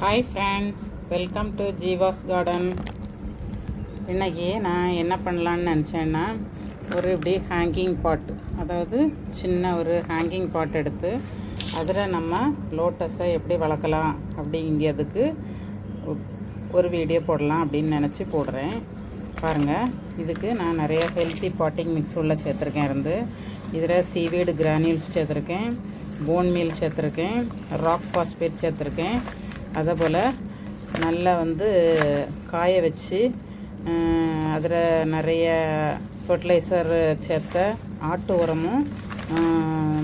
Hi friends welcome to Jeeva's garden இன்றைக்கி நான் என்ன பண்ணலான்னு நினச்சேன்னா ஒரு இப்படி ஹேங்கிங் பாட் அதாவது சின்ன ஒரு ஹேங்கிங் பாட் எடுத்து அதில் நம்ம லோட்டஸை எப்படி வளர்க்கலாம் அப்படிங்கிறதுக்கு ஒரு வீடியோ போடலாம் அப்படின்னு நினச்சி போடுறேன். பாருங்கள் இதுக்கு நான் நிறைய ஹெல்த்தி பாட்டிங் மிக்ஸ் உள்ள சேர்த்துருக்கேன் இருந்து. இதில் சீவீடு கிரானியூல்ஸ் சேர்த்துருக்கேன் போன் மீல் சேர்த்துருக்கேன் ராக் பாஸ்பேட் சேர்த்துருக்கேன் அதே போல் நல்லா வந்து காய வச்சு அதில் நிறைய ஃபர்டிலைசர் சேர்த்த ஆட்டு உரமும்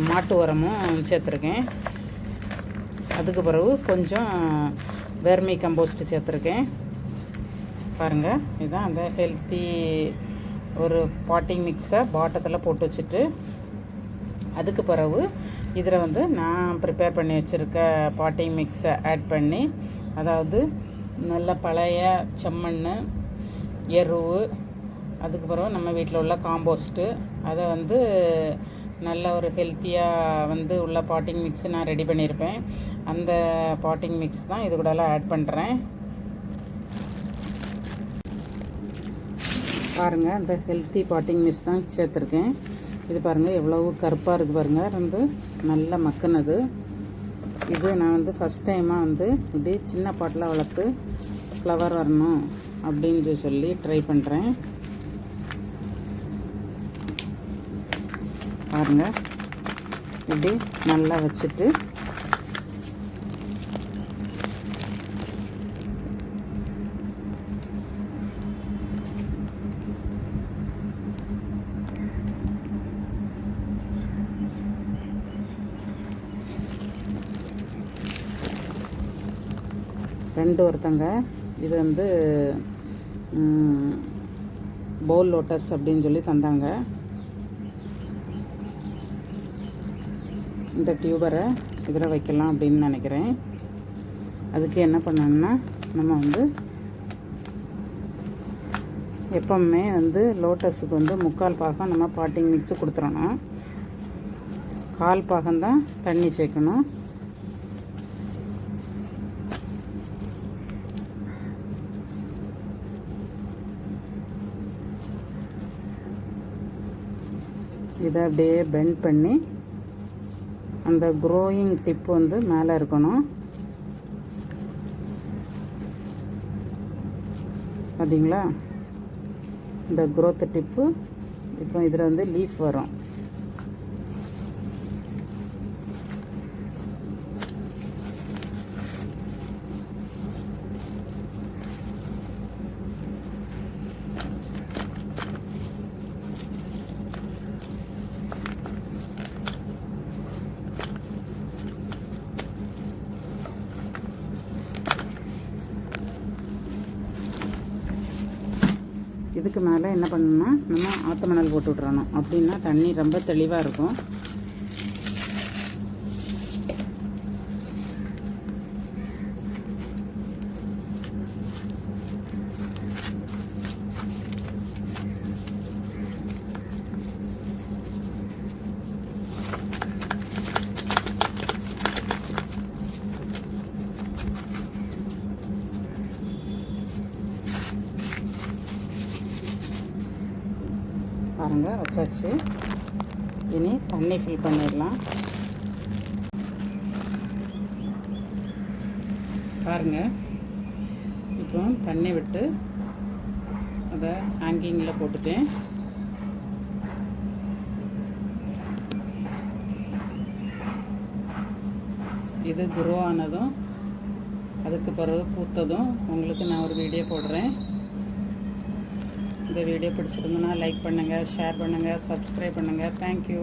மாட்டு உரமும் சேர்த்துருக்கேன். அதுக்கு பிறகு கொஞ்சம் வெர்மி கம்போஸ்ட் சேர்த்துருக்கேன். பாருங்கள் இதுதான் அந்த ஹெல்த்தி ஒரு பாட்டிங் மிக்ஸை பாட்டத்தில் போட்டு வச்சுட்டு அதுக்கு பிறகு இதில் வந்து நான் ப்ரிப்பேர் பண்ணி வச்சுருக்க பாட்டிங் மிக்ஸை ஆட் பண்ணி அதாவது நல்ல பழைய செம்மண் எருவு அதுக்கு பிறகு நம்ம வீட்டில் உள்ள காம்போஸ்ட்டு அதை வந்து நல்ல ஒரு ஹெல்த்தியாக வந்து உள்ள பாட்டிங் மிக்ஸ் நான் ரெடி பண்ணியிருப்பேன். அந்த பாட்டிங் மிக்ஸ் தான் இது கூடலாம் ஆட் பண்ணுறேன் பாருங்கள் அந்த ஹெல்த்தி பாட்டிங் மிக்ஸ் தான் சேர்த்துருக்கேன். இது பாருங்கள் எவ்வளவு கருப்பாக இருக்குது பாருங்கள் வந்து நல்ல மக்குனது. இது நான் வந்து ஃபஸ்ட் டைமாக வந்து இப்படி சின்ன பாட்டில் வளர்த்து ஃப்ளவர் வரணும் அப்படின்னு சொல்லி ட்ரை பண்ணுறேன் பாருங்கள் இப்படி நல்லா வச்சுட்டு ரெண்டு ஒருத்தங்க. இது வந்து பவுல் லோட்டஸ் அப்படின்னு சொல்லி தந்தாங்க. இந்த டியூபரை இதில் வைக்கலாம் அப்படின்னு நினைக்கிறேன். அதுக்கு என்ன பண்ணணும்னா நம்ம வந்து எப்பவுமே வந்து லோட்டஸுக்கு வந்து முக்கால் பாகம் நம்ம பாட்டிங் மிக்ஸ் கொடுத்துடணும். கால் பாகம்தான் தண்ணி சேர்க்கணும். இதை அப்படியே பெண்ட் பண்ணி அந்த க்ரோயிங் டிப் வந்து மேலே இருக்கணும். பார்த்தீங்களா இந்த க்ரோத் டிப்பு இப்போ இதில் வந்து லீஃப் வரும். இதுக்கு மேலே என்ன பண்ணணும்னா நம்ம ஆற்று மணல் போட்டு விட்றணும் அப்படின்னா தண்ணி ரொம்ப தெளிவாக இருக்கும். பாருங்கள் வச்சாச்சு. இனி தண்ணி ஃபில் பண்ணிடலாம். பாருங்கள் இப்போ தண்ணி விட்டு அதை ஹேங்கிங்கில் போட்டுட்டேன். இது குரோ ஆனதும் அதுக்கு பிறகு பூத்ததும் உங்களுக்கு நான் ஒரு வீடியோ போடுறேன். இந்த வீடியோ பிடிச்சிருந்தோன்னா லைக் பண்ணுங்கள் ஷேர் பண்ணுங்கள் சப்ஸ்கிரைப் பண்ணுங்கள் தேங்க்யூ